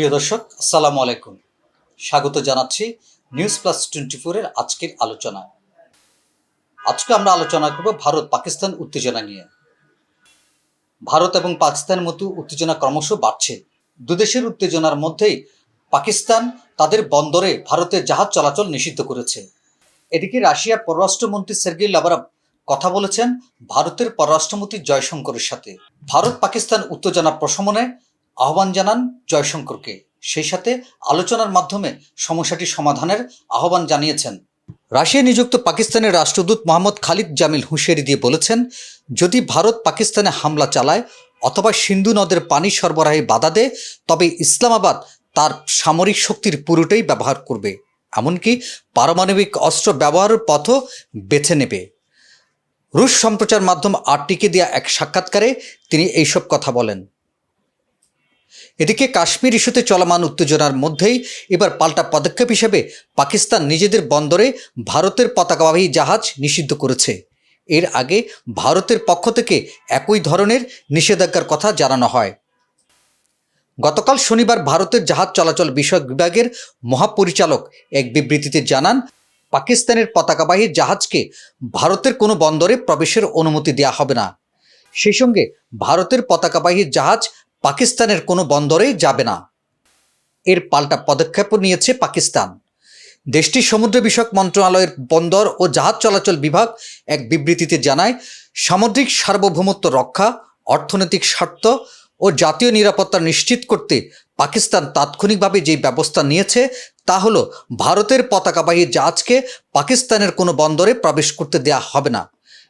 প্রিয় দর্শক, আসসালামু আলাইকুম। স্বাগত জানাচ্ছি নিউজ প্লাস টোয়েন্টি ফোরের আজকের আলোচনায়। আজকে আমরা আলোচনা করব ভারত পাকিস্তান উত্তেজনা নিয়ে। ভারত এবং পাকিস্তানের মতো উত্তেজনা ক্রমশ বাড়ছে। দুদেশের উত্তেজনার মধ্যেই পাকিস্তান তাদের বন্দরে ভারতের জাহাজ চলাচল নিষিদ্ধ করেছে। এদিকে রাশিয়ার পররাষ্ট্রমন্ত্রী সের্গেই লাভারভ কথা বলেছেন ভারতের পররাষ্ট্রমন্ত্রী জয়শঙ্করের সাথে। ভারত পাকিস্তান উত্তেজনা প্রশমনে আহ্বান জানান জয়শঙ্করকে। সেই সাথে আলোচনার মাধ্যমে সমস্যাটি সমাধানের আহ্বান জানিয়েছেন। রাশিয়া নিযুক্ত পাকিস্তানের রাষ্ট্রদূত মোহাম্মদ খালিদ জামিল হুঁশিয়ারি দিয়ে বলেছেন, যদি ভারত পাকিস্তানে হামলা চালায় অথবা সিন্ধু নদের পানি সরবরাহে বাধা দেয়, তবে ইসলামাবাদ তার সামরিক শক্তির পুরোটাই ব্যবহার করবে। এমনকি পারমাণবিক অস্ত্র ব্যবহারের পথও বেছে নেবে। রুশ সম্প্রচার মাধ্যম আরটিকে দেওয়া এক সাক্ষাৎকারে তিনি এইসব কথা বলেন। এদিকে কাশ্মীর ইস্যুতে চলমান উত্তেজনার মধ্যেই এবার পাল্টা পদক্ষেপ হিসেবে পাকিস্তান নিজেদের বন্দরে ভারতের পতাকাবাহী জাহাজ নিষিদ্ধ করেছে। এর আগে ভারতের পক্ষ থেকে একই ধরনের নিষেধাজ্ঞার কথা জানানো হয়। গতকাল শনিবার ভারতের জাহাজ চলাচল বিষয়ক বিভাগের মহাপরিচালক এক বিবৃতিতে জানান, পাকিস্তানের পতাকাবাহী জাহাজকে ভারতের কোনো বন্দরে প্রবেশের অনুমতি দেওয়া হবে না। সেই সঙ্গে ভারতের পতাকাবাহী জাহাজ পাকিস্তানের কোনো বন্দরেই যাবে না। এর পাল্টা পদক্ষেপও নিয়েছে পাকিস্তান। দেশটির সমুদ্র বিষয়ক মন্ত্রণালয়ের বন্দর ও জাহাজ চলাচল বিভাগ এক বিবৃতিতে জানায়, সামুদ্রিক সার্বভৌমত্ব রক্ষা, অর্থনৈতিক স্বার্থ ও জাতীয় নিরাপত্তা নিশ্চিত করতে পাকিস্তান তাৎক্ষণিকভাবে যে ব্যবস্থা নিয়েছে তা হলো ভারতের পতাকাবাহী জাহাজকে পাকিস্তানের কোনো বন্দরে প্রবেশ করতে দেয়া হবে না।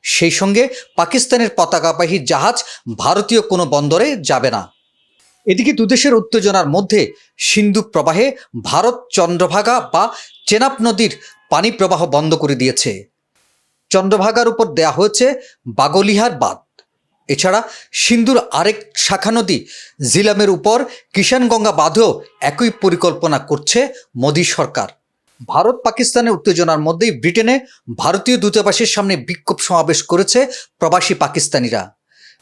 সেই সঙ্গে পাকিস্তানের পতাকাবাহী জাহাজ ভারতীয় কোনো বন্দরে যাবে না। এদিকে দুদেশের উত্তেজনার মধ্যে সিন্ধু প্রবাহে ভারত চন্দ্রভাগা বা চেনাব নদীর পানি প্রবাহ বন্ধ করে দিয়েছে। চন্দ্রভাগার উপর দেয়া হয়েছে বাগলিহার বাঁধ। এছাড়া সিন্ধুর আরেক শাখা নদী জিলামের উপর কিষানগঙ্গা বাঁধেও একই পরিকল্পনা করছে মোদী সরকার। ভারত পাকিস্তানের উত্তেজনার মধ্যেই ব্রিটেনে ভারতীয় দূতাবাসের সামনে বিক্ষোভ সমাবেশ করেছে প্রবাসী পাকিস্তানিরা।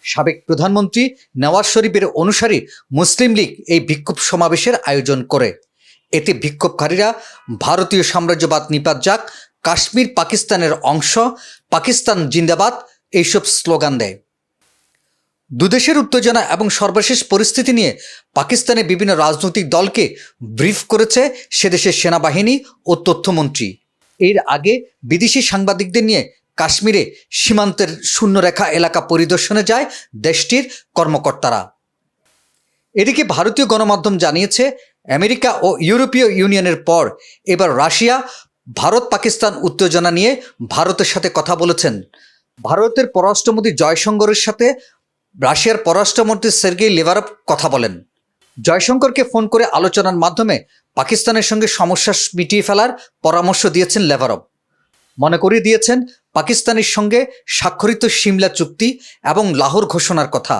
সাবেক প্রধানমন্ত্রী নওয়াজ শরীফের অনুসারী মুসলিম লীগ এই বিক্ষোভ সমাবেশের আয়োজন করে। এতে বিক্ষোভকারীরা ভারতীয় সাম্রাজ্যবাদ নিপাত যাক, কাশ্মীর পাকিস্তানের অংশ, পাকিস্তান জিন্দাবাদ, এইসব স্লোগান দেয়। দুদেশের উত্তেজনা এবং সর্বশেষ পরিস্থিতি নিয়ে পাকিস্তানে বিভিন্ন রাজনৈতিক দলকে ব্রিফ করেছে সেদেশের সেনাবাহিনী ও তথ্যমন্ত্রী। এর আগে বিদেশি সাংবাদিকদের নিয়ে কাশ্মীরে সীমান্তের শূন্যরেখা এলাকা পরিদর্শনে যায় দেশটির কর্মকর্তারা। এদিকে ভারতীয় গণমাধ্যম জানিয়েছে, আমেরিকা ও ইউরোপীয় ইউনিয়নের পর এবার রাশিয়া, ভারত, পাকিস্তান উত্তেজনা নিয়ে ভারতের সাথে কথা বলেছেন। ভারতের পররাষ্ট্রমন্ত্রী জয়শঙ্করের সাথে রাশিয়ার পররাষ্ট্রমন্ত্রী সের্গেই লেভারভ কথা বলেন। জয়শঙ্করকে ফোন করে আলোচনার মাধ্যমে পাকিস্তানের সঙ্গে সমস্যা মিটিয়ে ফেলার পরামর্শ দিয়েছেন লেভারভ। মনে করিয়ে দিয়েছেন পাকিস্তানের সঙ্গে স্বাক্ষরিত সিমলা চুক্তি এবং লাহোর ঘোষণার কথা।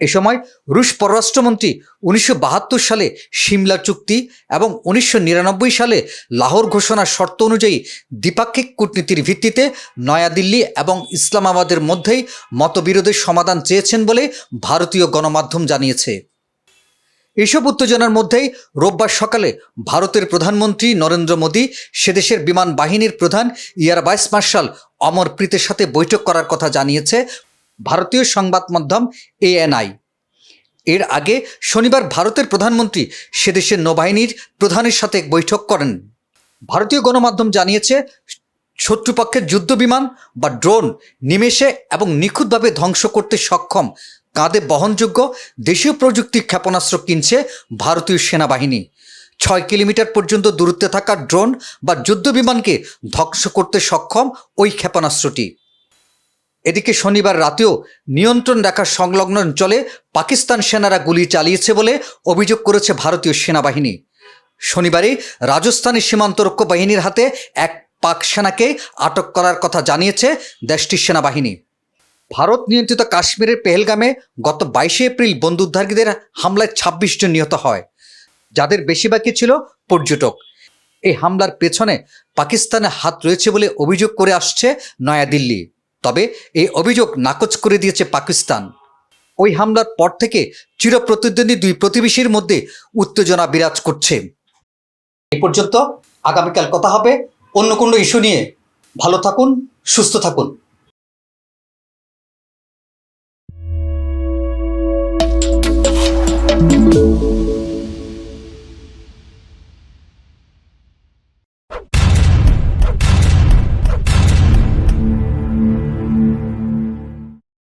এ সময় রুশ পররাষ্ট্রমন্ত্রী উনিশশো বাহাত্তর সালে সিমলা চুক্তি এবং উনিশশো নিরানব্বই সালে লাহোর ঘোষণার শর্ত অনুযায়ী দ্বিপাক্ষিক কূটনীতির ভিত্তিতে নয়াদিল্লি এবং ইসলামাবাদের মধ্যেই মতবিরোধের সমাধান চেয়েছেন বলে ভারতীয় গণমাধ্যম জানিয়েছে। এসব উত্তেজনার মধ্যেই রোববার সকালে ভারতের প্রধানমন্ত্রী নরেন্দ্র মোদী সেদেশের বিমান বাহিনীর প্রধান ইয়ার ভাইস মার্শাল অমর প্রীতের সাথে বৈঠক করার কথা জানিয়েছে ভারতীয় সংবাদ মাধ্যম এএনআই। এর আগে শনিবার ভারতের প্রধানমন্ত্রী সেদেশের নৌবাহিনীর প্রধানের সাথে বৈঠক করেন। ভারতীয় গণমাধ্যম জানিয়েছে, শত্রুপক্ষের যুদ্ধ বিমান বা ড্রোন নিমেষে এবং নিখুঁতভাবে ধ্বংস করতে সক্ষম কাঁধে বহনযোগ্য দেশীয় প্রযুক্তি ক্ষেপণাস্ত্র কিনছে ভারতীয় সেনাবাহিনী। ছয় কিলোমিটার পর্যন্ত দূরত্বে থাকা ড্রোন বা যুদ্ধ বিমানকে ধ্বংস করতে সক্ষম ওই ক্ষেপণাস্ত্রটি। এদিকে শনিবার রাতেও নিয়ন্ত্রণ রেখার সংলগ্ন অঞ্চলে পাকিস্তান সেনারা গুলি চালিয়েছে বলে অভিযোগ করেছে ভারতীয় সেনাবাহিনী। শনিবারে রাজস্থানের সীমান্তরক্ষী বাহিনীর হাতে এক পাক সেনাকে আটক করার কথা জানিয়েছে দেশটির সেনাবাহিনী। ভারত নিয়ন্ত্রিত কাশ্মীরের পেহেলগামে গত বাইশে এপ্রিল বন্দুকধারীদের হামলায় ছাব্বিশ জন নিহত হয়, যাদের বেশিরভাগই ছিল পর্যটক। এই হামলার পেছনে পাকিস্তানের হাত রয়েছে বলে অভিযোগ করে আসছে নয়াদিল্লি। তবে এই অভিযোগ নাকচ করে দিয়েছে পাকিস্তান। ওই হামলার পর থেকে চিরপ্রতিদ্বন্দ্বী দুই প্রতিবেশীর মধ্যে উত্তেজনা বিরাজ করছে। এ পর্যন্ত আগামীকাল কথা হবে অন্য কোনো ইস্যু নিয়ে। ভালো থাকুন, সুস্থ থাকুন।